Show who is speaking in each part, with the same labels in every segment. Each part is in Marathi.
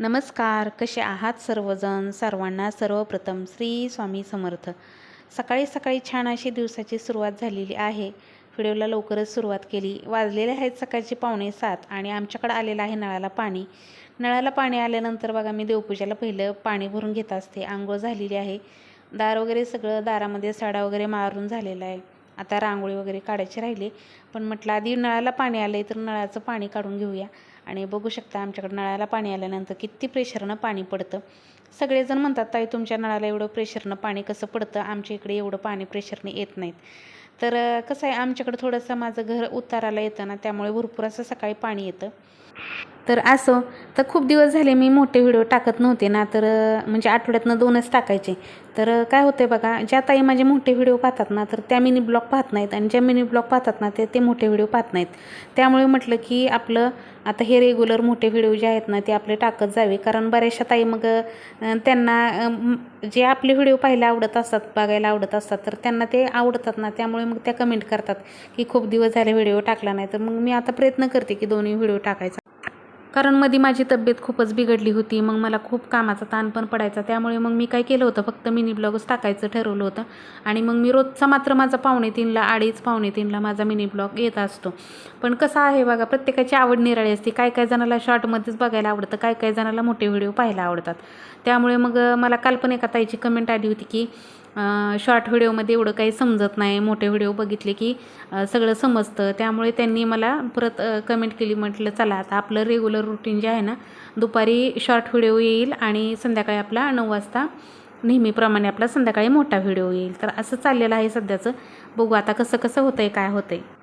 Speaker 1: नमस्कार कसे आहात सर्वजण? सर्वांना सर्वप्रथम श्री स्वामी समर्थ. सकाळी सकाळी छान अशी दिवसाची सुरुवात झालेली आहे. व्हिडिओला लवकरच सुरुवात केली. वाजलेले आहेत सकाळचे पावणे सात आणि आमच्याकडे आलेलं आहे नळाला पाणी. नळाला पाणी आल्यानंतर बघा मी देवपूजाला पहिलं पाणी भरून घेत असते. आंघोळ झालेली आहे. दार वगैरे सगळं दारामध्ये साडा वगैरे मारून झालेला आहे. आता रांगोळी वगैरे काढायची राहिली. पण म्हटलं आधी नळाला पाणी आलं आहे तर नळाचं पाणी काढून घेऊया. आणि बघू शकता आमच्याकडं नळाला पाणी आल्यानंतर किती प्रेशरनं पाणी पडतं. सगळेजण म्हणतात ताई तुमच्या नळाला एवढं प्रेशरनं पाणी कसं पडतं? आमच्या इकडे एवढं पाणी प्रेशरने येत नाहीत. तर कसं आहे आमच्याकडं थोडंसं माझं घर उताराला येतं ना त्यामुळे भरपूर असं सकाळी पाणी येतं. तर असं. तर खूप दिवस झाले मी मोठे व्हिडिओ टाकत नव्हते ना तर म्हणजे आठवड्यातनं दोनच टाकायचे. तर काय काय होते बघा ज्या ताई माझे मोठे व्हिडिओ पाहतात ना तर त्या मिनी ब्लॉग पाहत नाहीत आणि ज्या मिनी ब्लॉग पाहतात ना ते ते मोठे व्हिडिओ पाहत नाहीत. त्यामुळे म्हटलं की आपलं आता हे रेग्युलर मोठे व्हिडिओ जे आहेत ना ते आपले टाकत जावे. कारण बऱ्याचशा ताई मग त्यांना जे आपले व्हिडिओ पाहायला आवडत असतात बघायला आवडत असतात तर त्यांना ते आवडतात ना त्यामुळे मग त्या कमेंट करतात की खूप दिवस झाले व्हिडिओ टाकला नाही तर मग मी आता प्रयत्न करते की दोन्ही व्हिडिओ टाकायचा. कारण मध्ये माझी तब्येत खूपच बिघडली होती. मग मला खूप कामाचा ताण पण पडायचा. त्यामुळे मग मी काय केलं होतं फक्त मिनी ब्लॉगच टाकायचं ठरवलं होतं. आणि मग मी रोजचा मात्र माझा पावणे तीनला अडीच पावणे तीनला माझा मिनी ब्लॉग येत असतो. पण कसं आहे बघा प्रत्येकाची आवड निराळी असते. काय काय जणाला शॉर्टमध्येच बघायला आवडतं काय काय जणाला मोठे व्हिडिओ पाहायला आवडतात. त्यामुळे मग मला काल पण एका ताईची कमेंट आली होती की शॉर्ट व्हिडिओमध्ये एवढं काही समजत नाही. मोठे व्हिडिओ बघितले की सगळं समजतं. त्यामुळे त्यांनी मला परत कमेंट केली. म्हटलं चला आता आपलं रेग्युलर रुटीन जे आहे ना दुपारी शॉर्ट व्हिडिओ येईल आणि संध्याकाळी आपला नऊ वाजता नेहमीप्रमाणे आपला संध्याकाळी मोठा व्हिडिओ येईल. तर असं चाललेलं आहे सध्याचं. बघू आता कसं कसं होतं आहे काय होतं आहे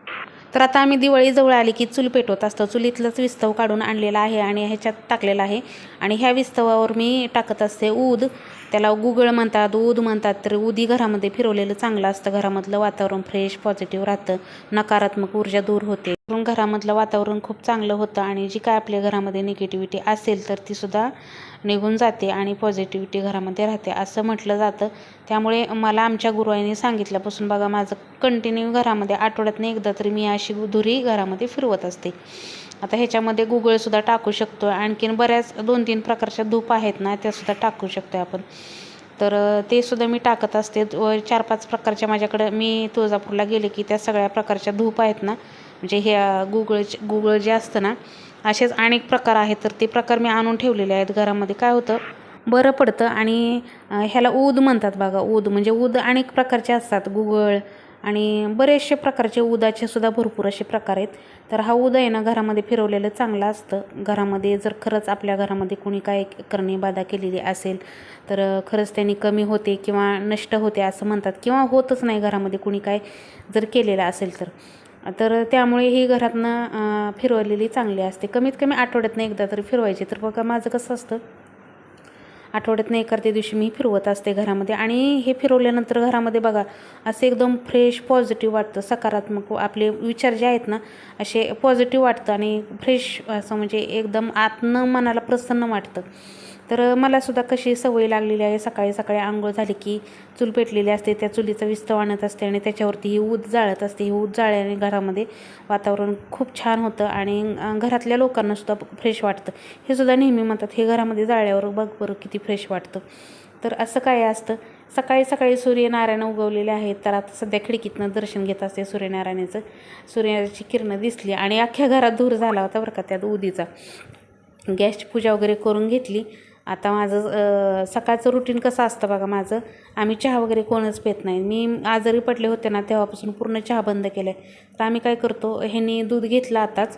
Speaker 1: तर आता आम्ही दिवाळी जवळ आली की चूल पेटवत असतो. चुलीतलंच विस्तव काढून आणलेला आहे आणि ह्याच्यात टाकलेला आहे. आणि ह्या विस्तवावर मी टाकत असते ऊद. त्याला गुगळ म्हणतात ऊद म्हणतात तर उदी घरामध्ये फिरवलेलं चांगलं असतं. घरामधलं वातावरण फ्रेश पॉझिटिव्ह राहतं. नकारात्मक ऊर्जा दूर होते. म्हणून घरामधलं वातावरण खूप चांगलं होतं आणि जी काय आपल्या घरामध्ये निगेटिव्हिटी असेल तर तीसुद्धा निघून जाते आणि पॉझिटिव्हिटी घरामध्ये राहते. असं म्हटलं जातं. त्यामुळे मला आमच्या गुरुआईने सांगितल्यापासून बघा माझं कंटिन्यू घरामध्ये आठवड्यातनं एकदा तरी मी अशी धुरी घरामध्ये फिरवत असते. आता ह्याच्यामध्ये गुगळसुद्धा टाकू शकतो आणखीन बऱ्याच दोन तीन प्रकारच्या धूप आहेत ना त्यासुद्धा टाकू शकतो आपण. तर ते सुद्धा मी टाकत असते. व चार पाच प्रकारच्या माझ्याकडं मी तुळजापूरला गेले की त्या सगळ्या प्रकारच्या धूप आहेत ना म्हणजे हे गुगळ गुगळ जे असतं ना असेच अनेक प्रकार आहेत. तर ते प्रकार मी आणून ठेवलेले आहेत घरामध्ये. काय होतं? बरं पडतं आणि ह्याला ऊद म्हणतात बघा. ऊद म्हणजे ऊद अनेक प्रकारचे असतात. गुगळ आणि बरेचसे प्रकारचे उदाचे सुद्धा भरपूर असे प्रकार आहेत. तर हा उद आहे ना घरामध्ये फिरवलेलं चांगलं असतं. घरामध्ये जर खरंच आपल्या घरामध्ये कोणी काय करणे बाधा केलेली असेल तर खरंच त्यांनी कमी होते किंवा नष्ट होते असं म्हणतात किंवा होतच नाही घरामध्ये कोणी काय जर केलेलं असेल तर. तर त्यामुळे ही घरातनं फिरवलेली चांगली असते. कमीत कमी आठवड्यातनं एकदा तरी फिरवायची. तर बघा माझं कसं असतं आठवड्यातनं एखाद्या दिवशी मी फिरवत असते घरामध्ये. आणि हे फिरवल्यानंतर घरामध्ये बघा असं एकदम फ्रेश पॉझिटिव्ह वाटतं सकारात्मक आपले विचार जे आहेत ना असे पॉझिटिव्ह वाटतं आणि फ्रेश असं म्हणजे एकदम आतनं मनाला प्रसन्न वाटतं. तर मला सुद्धा कशी सवय लागलेली आहे सकाळी सकाळी आंघोळ झाली की चूल पेटलेली असते त्या चुलीचा विस्तव आणत असते आणि त्याच्यावरती ही ऊद जाळत असते. ही ऊद जाळल्याने घरामध्ये वातावरण खूप छान होतं आणि घरातल्या लोकांनासुद्धा फ्रेश वाटतं. हे सुद्धा नेहमी म्हणतात हे घरामध्ये जाळल्यावर बघ बरं किती फ्रेश वाटतं. तर असं काय असतं सकाळी सकाळी सूर्यनारायण उगवलेले आहेत तर आता सध्या खिडकीतनं दर्शन घेत असते सूर्यनारायणाचं. सूर्याची किरणं दिसली आणि अख्ख्या घरात धूर झाला होता बरं का त्यात उदीचा. गॅसची पूजा वगैरे करून घेतली. आता माझं सकाळचं रुटीन कसं असतं बघा माझं? आम्ही चहा वगैरे कोणच पित नाही. मी आजारी पडले होते ना तेव्हापासून पूर्ण चहा बंद केला आहे तर आम्ही काय करतो ह्यांनी दूध घेतलं आताच.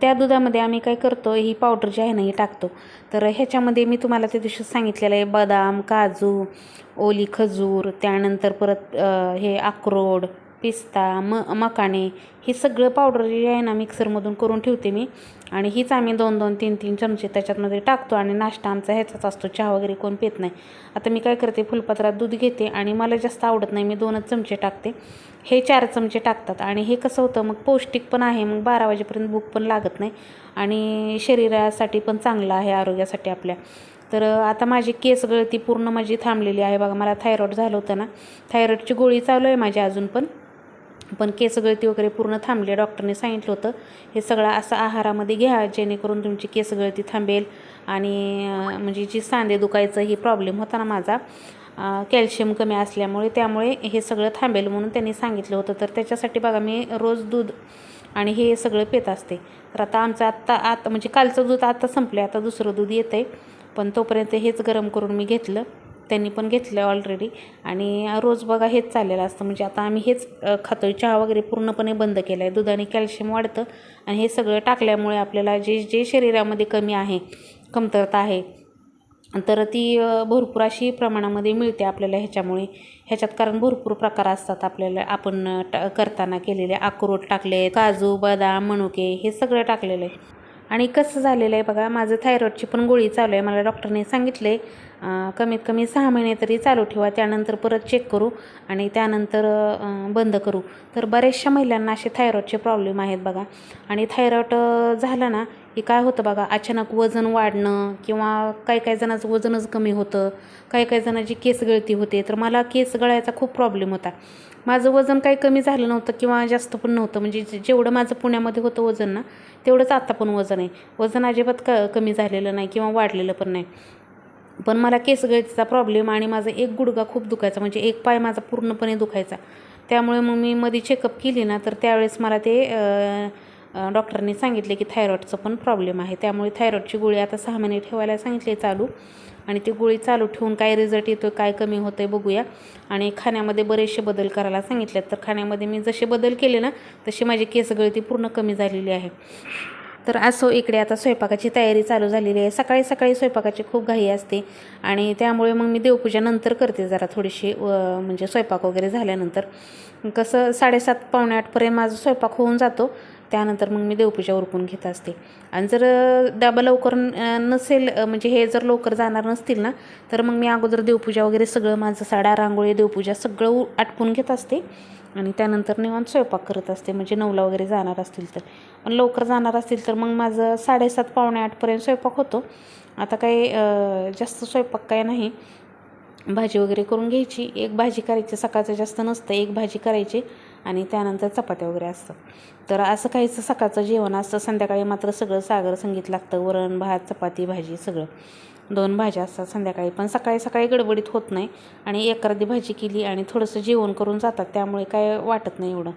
Speaker 1: त्या दुधामध्ये आम्ही काय करतो ही पावडर जी आहे ना ही टाकतो. तर ह्याच्यामध्ये मी तुम्हाला त्या दिवशी सांगितलेलं आहे बदाम काजू ओली खजूर त्यानंतर परत हे अक्रोड पिस्ता म मकाणे हे सगळं पावडर जे आहे ना मिक्सरमधून करून ठेवते मी. आणि हीच आम्ही दोन दोन तीन तीन चमचे त्याच्यातमध्ये टाकतो आणि नाश्ता आमचा ह्याचाच असतो. चहा वगैरे कोण पित नाही. आता मी काय करते फुलपत्रात दूध घेते आणि मला जास्त आवडत नाही मी दोनच चमचे टाकते. हे चार चमचे टाकतात आणि हे कसं होतं मग पौष्टिक पण आहे मग बारा वाजेपर्यंत भूक पण लागत नाही. आणि शरीरासाठी पण चांगलं आहे आरोग्यासाठी आपल्या. तर आता माझी केस गळती पूर्ण माझी थांबलेली आहे. बघा मला थायरॉईड झालं होतं ना. थायरॉईडची गोळी चालू आहे माझी अजून पण. पण केस गळती वगैरे पूर्ण थांबले. डॉक्टरने सांगितलं होतं हे सगळं असं आहारामध्ये घ्या जेणेकरून तुमची केस गळती थांबेल आणि म्हणजे जी सांधे दुखायचं ही प्रॉब्लेम होता ना माझा कॅल्शियम कमी असल्यामुळे त्यामुळे हे सगळं थांबेल म्हणून त्यांनी सांगितलं होतं. तर त्याच्यासाठी बघा मी रोज दूध आणि हे सगळं पित असते. तर आता आमचं आत्ता आता म्हणजे कालचं दूध आत्ता संपलं आता दुसरं दूध येतं आहे पण तोपर्यंत हेच गरम करून मी घेतलं. त्यांनी पण घेतलं आहे ऑलरेडी आणि रोज बघा हेच चाललेलं असतं. म्हणजे आता आम्ही हेच खातो चहा वगैरे पूर्णपणे बंद केला आहे दुधाने कॅल्शियम वाढतं आणि हे सगळं टाकल्यामुळे आपल्याला जे जे शरीरामध्ये कमी आहे कमतरता आहे तर ती भरपूर अशी प्रमाणामध्ये मिळते आपल्याला ह्याच्यामुळे. ह्याच्यात कारण भरपूर प्रकार असतात आपल्याला. आपण करताना केलेले अक्रोड टाकले काजू बदाम मनुके हे सगळं टाकलेलं आहे. आणि कसं झालेलं आहे बघा माझं थायरॉईडची पण गोळी चालू आहे. मला डॉक्टरने सांगितले कमीत कमी सहा महिने तरी चालू ठेवा त्यानंतर परत चेक करू आणि त्यानंतर बंद करू. तर बऱ्याचशा महिलांना असे थायरॉईडचे प्रॉब्लेम आहेत बघा. आणि थायरॉईड झालं ना की काय होतं बघा अचानक वजन वाढणं किंवा काही काही जणांचं वजनच कमी होतं काही काही जणांची केस गळती होते तर मला केस गळायचा खूप प्रॉब्लेम होता. माझं वजन काही कमी झालं नव्हतं किंवा जास्त पण नव्हतं. म्हणजे जे- जेवढं माझं पुण्यामध्ये होतं वजन ना तेवढंच आत्ता पण वजन आहे. वजन अजिबात क कमी झालेलं नाही किंवा वाढलेलं पण नाही. पण मला केस गळतीचा प्रॉब्लेम आणि माझा एक गुडगा खूप दुखायचा म्हणजे एक पाय माझा पूर्णपणे दुखायचा. त्यामुळे मग मी मध्ये चेकअप केली ना तर त्यावेळेस मला ते डॉक्टरांनी डॉक्टरनी सांगितले की थायरॉईडचं पण प्रॉब्लेम आहे. त्यामुळे थायरॉईडची गोळी आता सहा महिने ठेवायला सांगितले चालू. आणि ती गोळी चालू ठेवून काय रिझल्ट येतो काय कमी होतं आहे बघूया. आणि खाण्यामध्ये बरेचसे बदल करायला सांगितलेत. तर खाण्यामध्ये मी जसे बदल केले ना तशी माझी केस गळती पूर्ण कमी झालेली आहे. तर असो इकडे आता स्वयंपाकाची तयारी चालू झालेली आहे. सकाळी सकाळी स्वयंपाकाची खूप घाई असते. आणि त्यामुळे मग मी देवपूजा नंतर करते जरा थोडीशी व म्हणजे स्वयंपाक वगैरे झाल्यानंतर. कसं साडेसात पावणे आठपर्यंत माझा स्वयंपाक होऊन जातो. त्यानंतर मग मी देवपूजा उरकून घेत असते. आणि जर डबा लवकर नसेल म्हणजे हे जर लवकर जाणार नसतील ना तर मग मी अगोदर देवपूजा वगैरे सगळं माझं साड्या रांगोळी देवपूजा सगळं उ- आटपून घेत असते. आणि त्यानंतर निवांत स्वयंपाक करत असते म्हणजे नऊला वगैरे जाणार असतील तर. पण लवकर जाणार असतील तर मग माझं साडेसात पावणे आठपर्यंत स्वयंपाक होतो. आता काही जास्त स्वयंपाक काय नाही. भाजी वगैरे करून घ्यायची. एक भाजी करायची सकाळचं जास्त नसतं. एक भाजी करायची. आणि त्यानंतर चपात्या वगैरे असतं. तर असं काहीचं सकाळचं जेवण असतं. संध्याकाळी मात्र सगळं सागर संगीत लागतं. वरण भात चपाती भाजी सगळं. दोन भाज्या असतात संध्याकाळी. पण सकाळी सकाळी गडबडीत होत नाही आणि एक अर्धी भाजी केली आणि थोडंसं जेवण करून जातात. त्यामुळे काय वाटत नाही एवढं.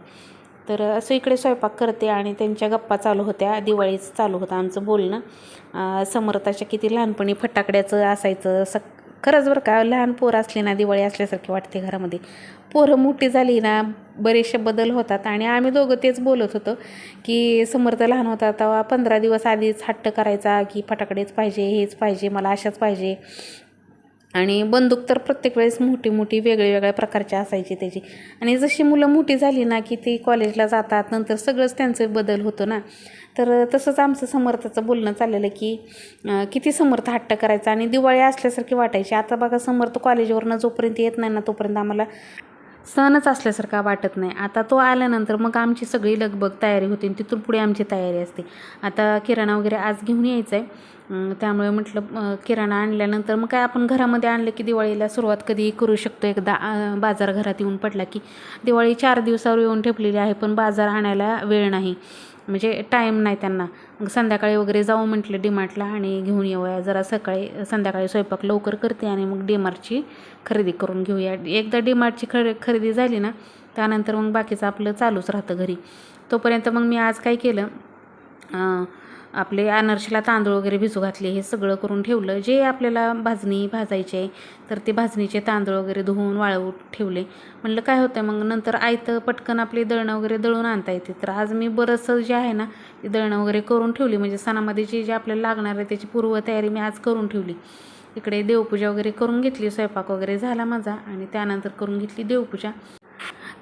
Speaker 1: तर असं इकडे स्वयंपाक करते आणि त्यांच्या गप्पा चालू होत्या. दिवाळीचं चालू होतं आमचं बोलणं. समर्थाच्या किती लहानपणी फटाकड्याचं असायचं. सक खरंच बरं का लहान पोरं असली ना दिवाळी असल्यासारखी वाटते घरामध्ये. पोरं मोठी झाली ना बरेचसे बदल होतात. आणि आम्ही दोघं तेच बोलत होतो की समर्थ लहान होता तेव्हा पंधरा दिवस आधीच हट्ट करायचा की फटाकडेच पाहिजे हेच पाहिजे मला अशाच पाहिजे. आणि बंदूक तर प्रत्येक वेळेस मोठी मोठी वेगळ्या वेगळ्या प्रकारची असायची त्याची. आणि जशी मुलं मोठी झाली ना की ती कॉलेजला जातात नंतर सगळंच त्यांचं बदल होतो ना. तर तसंच आमचं समर्थाचं बोलणं चाललेलं की किती समर्थ हट्ट करायचा आणि दिवाळी असल्यासारखी वाटायची. आता बघा समर्थ कॉलेजवरनं जोपर्यंत येत नाही ना तोपर्यंत आम्हाला सणच असल्यासारखा वाटत नाही. आता तो आल्यानंतर मग आमची सगळी लगबग तयारी होती आणि तिथून पुढे आमची तयारी असते. आता किराणा वगैरे आज घेऊन यायचं आहे त्यामुळे म्हटलं किराणा आणल्यानंतर मग काय आपण घरामध्ये आणलं की दिवाळीला सुरुवात कधी करू शकतो. एकदा बाजार घरात येऊन पडला की दिवाळी चार दिवसावर येऊन ठेपलेली आहे पण बाजार आणायला वेळ नाही. म्हणजे टाईम नाही त्यांना. मग संध्याकाळी वगैरे जाऊ म्हटलं डीमार्टला आणि घेऊन येऊया. जरा सकाळी संध्याकाळी स्वयंपाक लवकर करते आणि मग डीमार्टची खरेदी करून घेऊया. एकदा डीमार्टची खरे खरेदी झाली ना त्यानंतर मग बाकीचं आपलं चालूच राहतं घरी. तोपर्यंत मग मी आज काय केलं आपले अनारशीला तांदूळ वगैरे भिजू घातले हे सगळं करून ठेवलं. जे आपल्याला भाजणी भाजायचे तर ते भाजणीचे तांदूळ वगैरे धुवून वाळवून ठेवले. म्हणलं काय होतं मग नंतर आयतं पटकन आपली दळणं वगैरे दळून आणता येते. तर आज मी बरंचसं जे आहे ना ते दळणं वगैरे करून ठेवली. म्हणजे सणामध्ये जे जे आपल्याला लागणार आहे त्याची पूर्वतयारी मी आज करून ठेवली. इकडे देवपूजा वगैरे करून घेतली स्वयंपाक वगैरे झाला माझा. आणि त्यानंतर करून घेतली देवपूजा.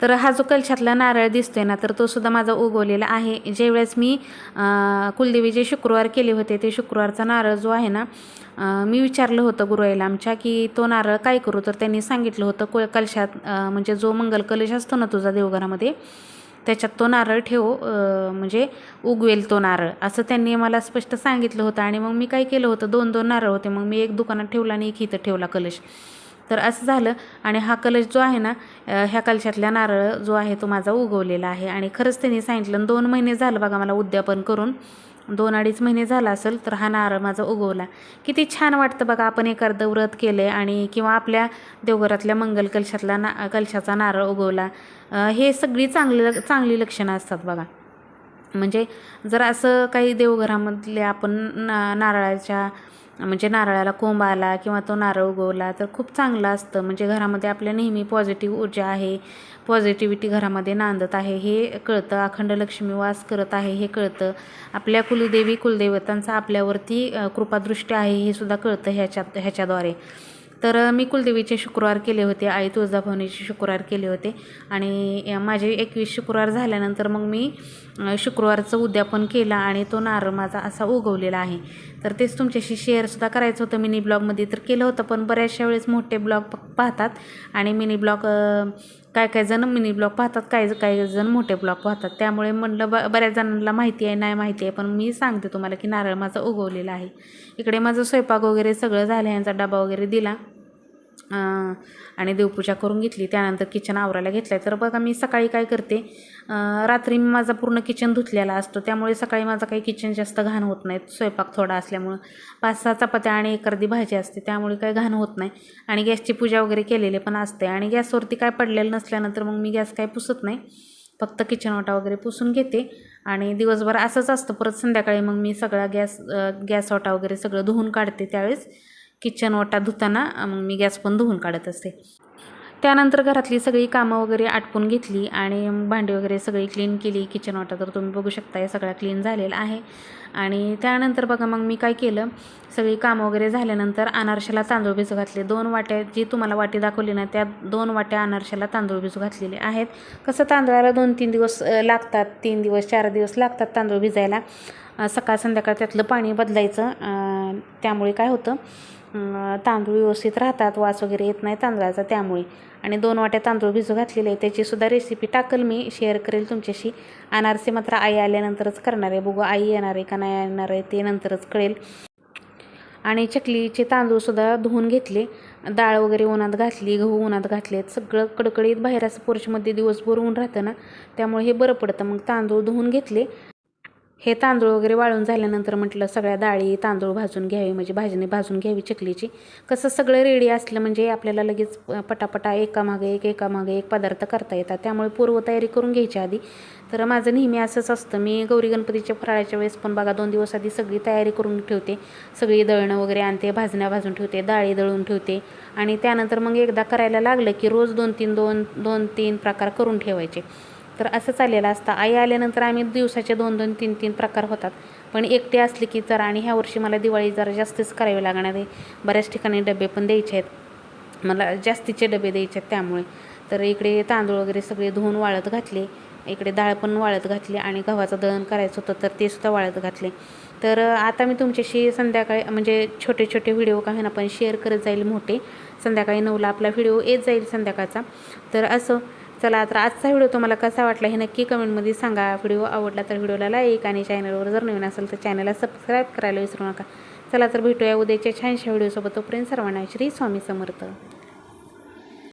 Speaker 1: तर हा जो कलशातला नारळ दिसतोय ना तर तो सुद्धा माझा उगवलेला आहे. ज्यावेळेस मी कुलदेवी जे शुक्रवार केले होते ते शुक्रवारचा नारळ जो आहे ना मी विचारलं होतं गुरुवाईला आमच्या की तो नारळ काय करू? तर त्यांनी सांगितलं होतं को कलशात म्हणजे जो मंगल कलश असतो ना तुझा देवघरामध्ये त्याच्यात तो नारळ ठेव म्हणजे उगवेल तो नारळ. असं त्यांनी मला स्पष्ट सांगितलं होतं आणि मग मी काय केलं होतं दोन दोन नारळ होते मग मी एक दुकानात ठेवला आणि एक इथं ठेवला कलश. तर असं झालं आणि हा कलश जो आहे ना ह्या कलशातल्या नारळ जो आहे तो माझा उगवलेला आहे. आणि खरंच त्यांनी सांगितलं दोन महिने झालं बघा मला उद्यापन करून. दोन अडीच महिने झाला असेल तर हा नारळ माझा उगवला. किती छान वाटतं बघा आपण एखादं व्रत केलं आहे आणि किंवा आपल्या देवघरातल्या मंगल कलशातला ना कलशाचा नारळ उगवला. हे सगळी चांगली चांगली लक्षणं असतात बघा. म्हणजे जर असं काही देवघरामधले आपण ना नारळाच्या म्हणजे नारळाला कोंब आला किंवा तो नारळ उगवला तर खूप चांगलं असतं. म्हणजे घरामध्ये आपल्या नेहमी पॉझिटिव्ह ऊर्जा आहे पॉझिटिव्हिटी घरामध्ये नांदत आहे हे कळतं. अखंड लक्ष्मी वास करत आहे हे कळतं. आपल्या कुलदेवी कुलदेवतांचा आपल्यावरती कृपादृष्टी आहे हे सुद्धा कळतं ह्याच्यात ह्याच्याद्वारे. तर मी कुलदेवीचे शुक्रवार केले होते. आई तुळजाभवानीचे शुक्रवार केले होते. आणि माझे एकवीस शुक्रवार झाल्यानंतर मग मी शुक्रवारचं उद्यापन केलं आणि तो नारळ माझा असा उगवलेला आहे. तर तेच तुमच्याशी शेअरसुद्धा करायचं होतं. मिनी ब्लॉगमध्ये तर केलं होतं पण बऱ्याचशा वेळेस मोठे ब्लॉग पाहतात आणि मिनी ब्लॉग काय काय जण मिनी ब्लॉग पाहतात काही काही जण मोठे ब्लॉग पाहतात. त्यामुळे म्हणलं ब बऱ्याच जणांना माहिती आहे नाही माहिती आहे पण मी सांगते तुम्हाला की नारळ माझा उगवलेला आहे. इकडे माझं स्वयंपाक वगैरे सगळं झालं यांचा डबा वगैरे दिला. आणि देवपूजा करून घेतली. त्यानंतर किचन आवरायला घेतलं आहे तर बघा मी सकाळी काय करते रात्री मी माझा पूर्ण किचन धुतलेला असतो. त्यामुळे सकाळी माझा काही किचन जास्त घाण होत नाही स्वयंपाक थोडा असल्यामुळं पाच सहा चपात्या आणि एक अर्धी भाजी असते. त्यामुळे काही घाण होत नाही. आणि गॅसची पूजा वगैरे केलेली पण असते. आणि गॅसवरती काय पडलेलं नसल्यानंतर मग मी गॅस काय पुसत नाही. फक्त किचन वाटा वगैरे पुसून घेते. आणि दिवसभर असंच असतं. परत संध्याकाळी मग मी सगळा गॅस गॅस वाटा वगैरे सगळं धुवून काढते त्यावेळेस. किचन वाटा धुताना मग मी गॅस पण धुवून काढत असते. त्यानंतर घरातली सगळी कामं वगैरे आटपून घेतली आणि भांडी वगैरे सगळी क्लीन केली. किचन वाटा तर तुम्ही बघू शकता हे सगळा क्लीन झालेला आहे. आणि त्यानंतर बघा मग मी काय केलं? सगळी कामं वगैरे झाल्यानंतर अनारशाला तांदूळ भिजू घातले. दोन वाट्या जी तुम्हाला वाटी दाखवली ना त्या दोन वाट्या अनारशाला तांदूळ भिजू घातलेले आहेत. कसं तांदळाला दोन तीन दिवस लागतात तीन दिवस चार दिवस लागतात तांदूळ भिजायला. सकाळ संध्याकाळ त्यातलं पाणी बदलायचं. त्यामुळे काय होतं? तांदूळ व्यवस्थित राहतात वास वगैरे येत नाही तांदळाचा त्यामुळे. आणि दोन वाट्या तांदूळ भिजू घातलेले आहे त्याचीसुद्धा रेसिपी टाकल मी शेअर करेल तुमच्याशी. अनारसे मात्र आई आल्यानंतरच करणार आहे. बघू आई येणार आहे का नाही येणार आहे ते नंतरच कळेल. आणि चकलीचे तांदूळसुद्धा धुवून घेतले. डाळ वगैरे उन्हात घातली गहू उन्हात घातले सगळं कडकडीत बाहेर असं पोर्चमध्ये दिवसभर ऊन राहतं ना त्यामुळे हे बरं पडतं. मग तांदूळ धुवून घेतले. हे तांदूळ वगैरे वाळून झाल्यानंतर म्हटलं सगळ्या डाळी तांदूळ भाजून घ्यावी म्हणजे भाजीने भाजून घ्यावी चकलीची. कसं सगळं रेडी असलं म्हणजे आपल्याला लगेच पटापटा एकामागे एक एकामागे एक पदार्थ करता येतात. त्यामुळे पूर्वतयारी करून घ्यायची आधी. तर माझं नेहमी असंच असतं. मी गौरी गणपतीच्या फराळाच्या वेळेस पण बघा दोन दिवस आधी सगळी तयारी करून ठेवते. सगळी दळणं वगैरे आणते भाजण्या भाजून ठेवते डाळी दळून ठेवते. आणि त्यानंतर मग एकदा करायला लागलं की रोज दोन तीन दोन दोन तीन प्रकार करून ठेवायचे. तर असं चाललेलं असतं. आई आल्यानंतर आम्ही दिवसाचे दोन दोन तीन तीन प्रकार होतात. पण एकटे असले की जरा आणि ह्या वर्षी मला दिवाळी जरा जास्तच करावी लागणार आहे. बऱ्याच ठिकाणी डबे पण द्यायचे आहेत. मला जास्तीचे डबे द्यायचे आहेत त्यामुळे. तर इकडे तांदूळ वगैरे सगळे धुवून वाळत घातले. इकडे डाळ पण वाळत घातली आणि गव्हाचं दळण करायचं होतं तर ते सुद्धा वाळत घातले. तर आता मी तुमच्याशी संध्याकाळी म्हणजे छोटे छोटे व्हिडिओ का ना पण शेअर करत जाईल मोठे. संध्याकाळी नऊला आपला व्हिडिओ येत जाईल संध्याकाळचा. तर असं चला तर आजचा व्हिडिओ तुम्हाला कसा वाटला हे नक्की कमेंटमध्ये सांगा. व्हिडिओ आवडला तर व्हिडिओला लाईक आणि चॅनलवर जर नवीन असेल तर चॅनलला सबस्क्राईब करायला विसरू नका. चला तर भेटूया उद्याच्या छानशा व्हिडिओसोबत. तोपर्यंत सर्वांना श्री स्वामी समर्थ.